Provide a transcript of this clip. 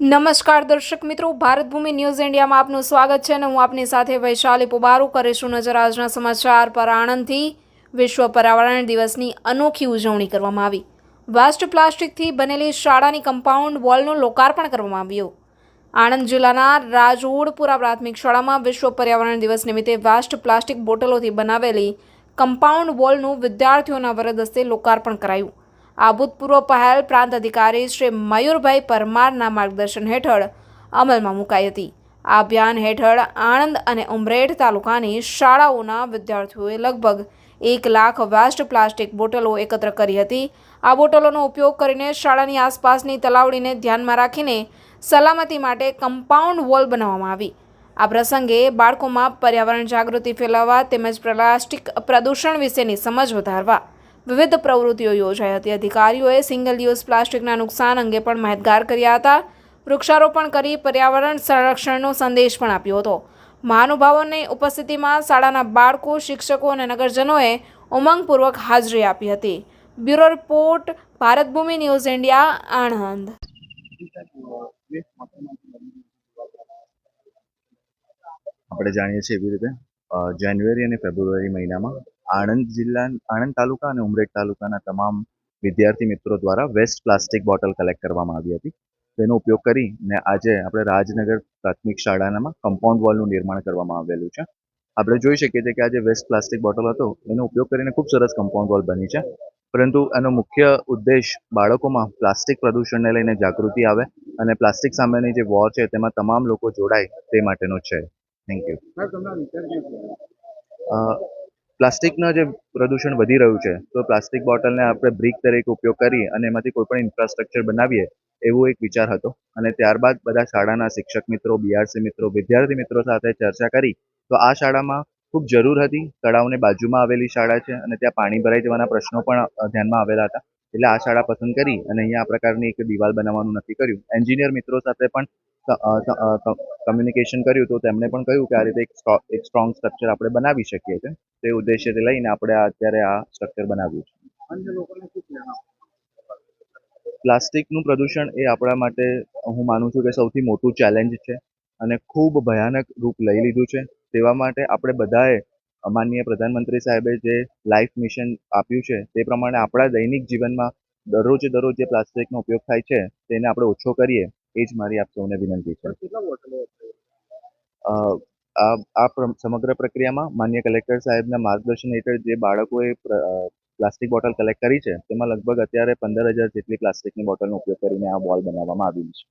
નમસ્કાર દર્શક મિત્રો, ભારત ભૂમિ ન્યૂઝ ઇન્ડિયામાં આપનું સ્વાગત છે અને હું આપની સાથે વૈશાલી પુબારો કરીશું નજર આજના સમાચાર પર. આણંદથી વિશ્વ પર્યાવરણ દિવસની અનોખી ઉજવણી કરવામાં આવી. વાસ્ટ પ્લાસ્ટિકથી બનેલી શાળાની કમ્પાઉન્ડ વોલનું લોકાર્પણ કરવામાં આવ્યું. આણંદ જિલ્લાના રાજોડપુરા પ્રાથમિક શાળામાં વિશ્વ પર્યાવરણ દિવસ નિમિત્તે વાસ્ટ પ્લાસ્ટિક બોટલોથી બનાવેલી કમ્પાઉન્ડ વોલનું વિદ્યાર્થીઓના વરદસ્તે લોકાર્પણ કરાયું. આ ભૂતપૂર્વ પહેલ પ્રાંત અધિકારી શ્રી મયુરભાઈ પરમારના માર્ગદર્શન હેઠળ અમલમાં મુકાઈ હતી. આ અભિયાન હેઠળ આણંદ અને ઉમરેઠ તાલુકાની શાળાઓના વિદ્યાર્થીઓએ લગભગ એક લાખ વાસ્ટ પ્લાસ્ટિક બોટલો એકત્ર કરી હતી. આ બોટલોનો ઉપયોગ કરીને શાળાની આસપાસની તલાવડીને ધ્યાનમાં રાખીને સલામતી માટે કમ્પાઉન્ડ વોલ બનાવવામાં આવી. આ પ્રસંગે બાળકોમાં પર્યાવરણ જાગૃતિ ફેલાવવા તેમજ પ્લાસ્ટિક પ્રદૂષણ વિશેની સમજ વધારવા વિવિધ પ્રવૃત્તિઓ યોજાઈ હતી. અધિકારીઓએ સિંગલ યુઝ પ્લાસ્ટિકના નુકસાન અંગે પણ માહિતગાર કર્યા હતા. વૃક્ષારોપણ કરી પર્યાવરણ સંરક્ષણનો સંદેશ પણ આપ્યો હતો. મહાનુભાવોની ઉપસ્થિતિમાં શાળાના બાળકો, શિક્ષકો અને નગરજનોએ ઉમંગપૂર્વક હાજરી આપી હતી. Bureau report, Bharat Bhoomi news India, Anand. આપણે જાણીએ છીએ એવી રીતે જાન્યુઆરી અને ફેબ્રુઆરી મહિનામાં આણંદ જિલ્લા આણંદ તાલુકા અને ઉમરેઠ તાલુકાના તમામ વિદ્યાર્થી મિત્રો દ્વારા વેસ્ટ પ્લાસ્ટિક બોટલ કલેક્ટ કરવામાં આવી હતી. તેનો ઉપયોગ કરીને આજે આપણે રાજનગર પ્રાથમિક શાળાનામાં કમ્પાઉન્ડ વોલનું નિર્માણ કરવામાં આવેલું છે. આપણે જોઈ શકીએ છીએ કે આ જે વેસ્ટ પ્લાસ્ટિક બોટલ હતો એનો ઉપયોગ કરીને ખૂબ સરસ કમ્પાઉન્ડ વોલ બની છે. પરંતુ એનો મુખ્ય ઉદ્દેશ બાળકોમાં પ્લાસ્ટિક પ્રદૂષણને લઈને જાગૃતિ આવે અને પ્લાસ્ટિક સામેની જે વોર છે તેમાં તમામ લોકો જોડાય તે માટેનો છે. થેન્ક યુ પ્લાસ્ટિકનું જે પ્રદૂષણ વધી રહ્યું છે, તો પ્લાસ્ટિક બોટલને આપણે બ્રિક તરીકે ઉપયોગ કરી અને એમાંથી કોઈ પણ ઇન્ફ્રાસ્ટ્રક્ચર બનાવીએ, એવો એક વિચાર હતો. અને ત્યારબાદ બધા શાળાના શિક્ષક મિત્રો બીઆરસી મિત્રો, વિદ્યાર્થી મિત્રો સાથે ચર્ચા કરી, તો આ શાળામાં ખૂબ જરૂર હતી. તળાવની બાજુમાં આવેલી શાળા છે અને ત્યાં પાણી ભરાઈ જવાના પ્રશ્નો પણ ધ્યાનમાં આવેલા હતા. એટલે આ શાળા પસંદ કરી અને અહીંયા આ પ્રકારની એક દિવાલ બનાવવાનું નક્કી કર્યું. એન્જિનિયર મિત્રો સાથે પણ કમ્યુનિકેશન કર્યું તો તેમણે પણ કહ્યું કે આ રીતે એક સ્ટ્રોંગ સ્ટ્રક્ચર આપણે બનાવી શકીએ છીએ. તે ઉદ્દેશ્યથી લઈને આપણે અત્યારે આ સ્ટ્રક્ચર બનાવ્યું છે. પ્લાસ્ટિકનું પ્રદૂષણ એ આપણા માટે હું માનું છું કે સૌથી મોટું ચેલેન્જ છે અને ખૂબ ભયાનક રૂપ લઈ લીધું છે. તેવા માટે આપણે બધાએ, માનનીય પ્રધાનમંત્રી સાહેબે જે લાઈફ મિશન આપ્યું છે તે પ્રમાણે આપણા દૈનિક જીવનમાં દરરોજે દરરોજ જે પ્લાસ્ટિકનો ઉપયોગ થાય છે તેને આપણે ઓછો કરીએ. એ જ મારી આપ સૌને વિનંતી છે. અ, આ સમગ્ર પ્રક્રિયામાં માન્ય કલેક્ટર સાહેબના માર્ગદર્શન હેઠળ જે બાળકોએ પ્લાસ્ટિક બોટલ કલેક્ટ કરી છે તેમાં લગભગ અત્યારે પંદર હજાર જેટલી પ્લાસ્ટિકની બોટલનો ઉપયોગ કરીને આ બોલ બનાવવામાં આવી છે.